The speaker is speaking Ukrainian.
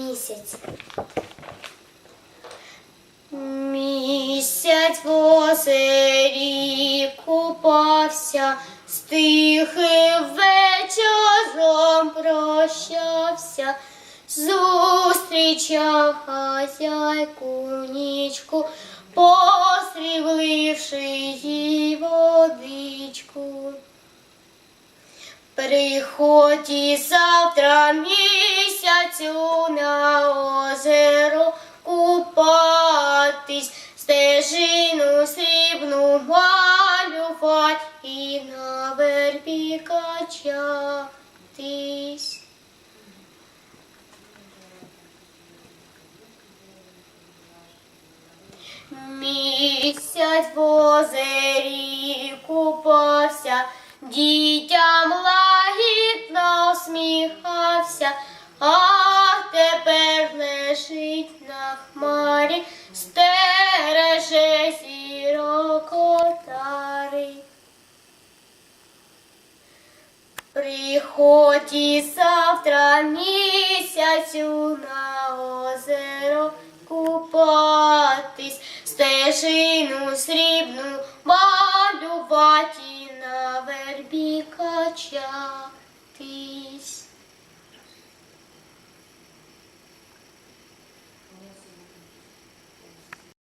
місяць. Місяць в озері купався, з тихим вечором прощався, зустрічав хазяйку нічку, посрібливши їй водичку. Приході завтра місяцю купатись, стежину срібну малювать і на вербі качатись. Місяць в озері купався, дітям лагідно усміхався, стереже зірок отари. Приході завтра місяцю на озеро купатись, стежину срібну малювати на вербі качатись.